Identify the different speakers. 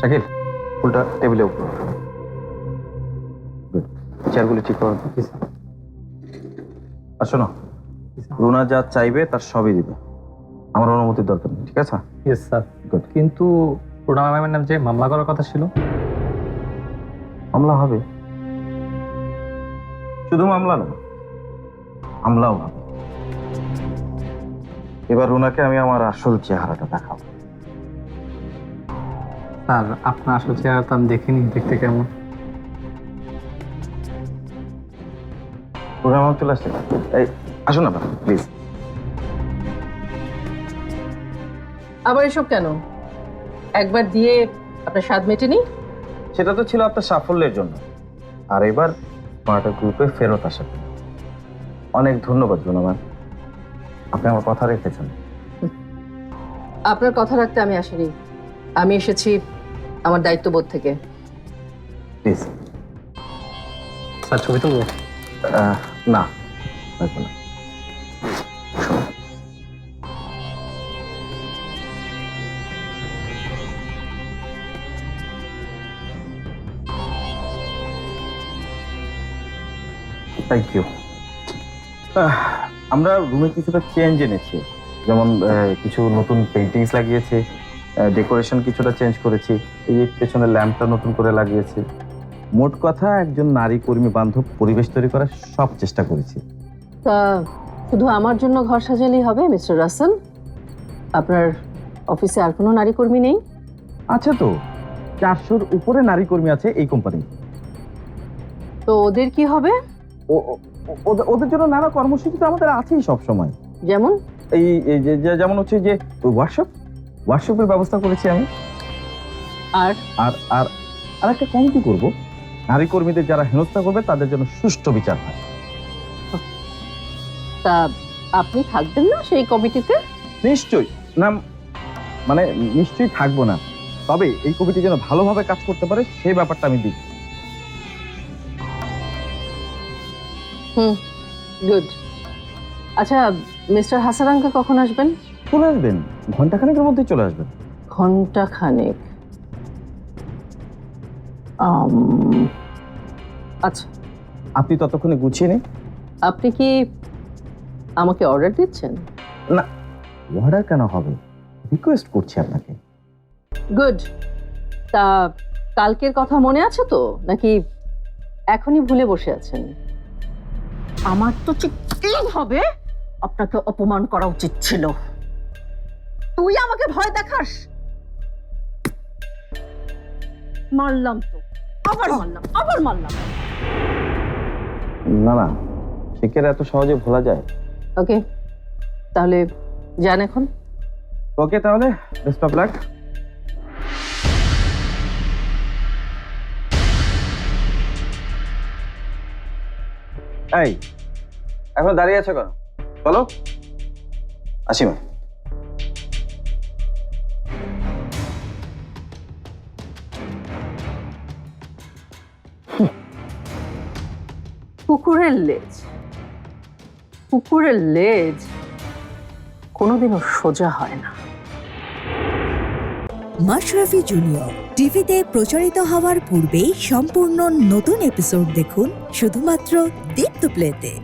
Speaker 1: শাকিল ফুলটা টেবিলে উপর চেয়ারগুলো ঠিক করো। আর শোনো রুনা যা চাইবে তার সবই দিবে। আমার অনুমতির দরকার নেই ঠিক আছে?
Speaker 2: Yes sir
Speaker 1: Good.
Speaker 2: কিন্তু প্রোডাম ম্যামের নাম যে মামলা করার কথা ছিল?
Speaker 1: মামলা হবে। শুধু মামলা না হামলাও হবে। এবার রুনাকে আমি আমার আসল চেহারাটা দেখাবো।
Speaker 2: স্যার আপনার আসল চেহারা তো আমি দেখিনি দেখতে কেমন?
Speaker 1: আমার চলে আসছে। এই আসুন না প্লিজ
Speaker 3: আবার এসব কেন? একবার দিয়ে আপনার স্বাদ মেটেনি?
Speaker 1: সেটা তো ছিল আপনার সাফল্যের জন্য। আর এবার স্মার্টার গ্রুপে ফেরত আসা। অনেক ধন্যবাদ রুনা আপনি আমার কথা রেখেছেন।
Speaker 3: আপনার কথা রাখতে আমি আসিনি। আমি এসেছি আমার দায়িত্ববোধ থেকে।
Speaker 1: প্লিজ
Speaker 2: স্যার ছবি তুলবো?
Speaker 1: না লাগবে না। থ্যাংক ইউ আমরা রুমে কিছুটা চেঞ্জ এনেছি। যেমন আহ, কিছু নতুন পেন্টিংস লাগিয়েছি। ডেকোরেশন কিছুটা চেঞ্জ করেছি। এই পেছনে ল্যাম্পটা নতুন করে লাগিয়েছি। মোট কথা একজন নারী কর্মী বান্ধব পরিবেশ তৈরি করার সব চেষ্টা করেছি।
Speaker 3: তা শুধু আমার জন্য ঘর সাজালেই হবে মিস্টার রাসেল? আপনার অফিসে আর কোনো নারী কর্মী নেই?
Speaker 1: আছে তো। চারশোর উপরে নারী কর্মী আছে এই কোম্পানি
Speaker 3: তো ওদের কি হবে?
Speaker 1: ওদের জন্য নানা কর্মসূচি তো আমাদের আছেই সব সময়
Speaker 3: যেমন?
Speaker 1: এই যেমন হচ্ছে যে ওয়ার্কশপ ওয়ার্কশপের ব্যবস্থা করেছি আমি।
Speaker 3: আর?
Speaker 1: আর আর আর একটা কম কি করব। নারী কর্মীদের যারা হেনস্থা করবে তাদের জন্য সুষ্ঠু বিচার হয়।
Speaker 3: তা আপনি থাকবেন না সেই কমিটিতে?
Speaker 1: নিশ্চয়ই। না মানে নিশ্চয়ই থাকব না। তবে এই কমিটি যেন ভালোভাবে কাজ করতে পারে সেই ব্যাপারটা আমি দিই।
Speaker 3: হুম গুড আচ্ছা মিস্টার হাসারাঙ্কা কখন আসবেন?
Speaker 1: চলে আসবেন। ঘন্টাখানেকের মধ্যেই চলে আসবেন।
Speaker 3: ঘণ্টা খানেক আচ্ছা।
Speaker 1: আপনি ততক্ষণে গুছিয়ে নিন।
Speaker 3: আপনি কি আমাকে অর্ডার দিচ্ছেন?
Speaker 1: না অর্ডার কেন হবে? রিকোয়েস্ট করছি আপনাকে।
Speaker 3: গুড তা কালকের কথা মনে আছে তো? নাকি এখনই ভুলে বসে আছেন? আমার তো ঠিক হবে? আপনাকে অপমান করা উচিত ছিল। তুই আমাকে ভয় দেখাস? মারলাম তো। আবার মারলাম আবার মারলাম।
Speaker 1: না না শিখের এত সহজে ভোলা যায়।
Speaker 3: ওকে তাহলে যান এখন।
Speaker 1: ওকে তাহলে বেস্ট অফ লাক এই এখন দাঁড়িয়ে আছে কেন? চলো আসি মা।
Speaker 3: কুকুরের লেজ। কুকুরের লেজ কোনোদিনও সোজা হয় না।
Speaker 4: মাশরাফি জুনিয়র টিভিতে প্রচারিত হওয়ার পূর্বেই সম্পূর্ণ নতুন এপিসোড দেখুন শুধুমাত্র দীপ্ত প্লেতে।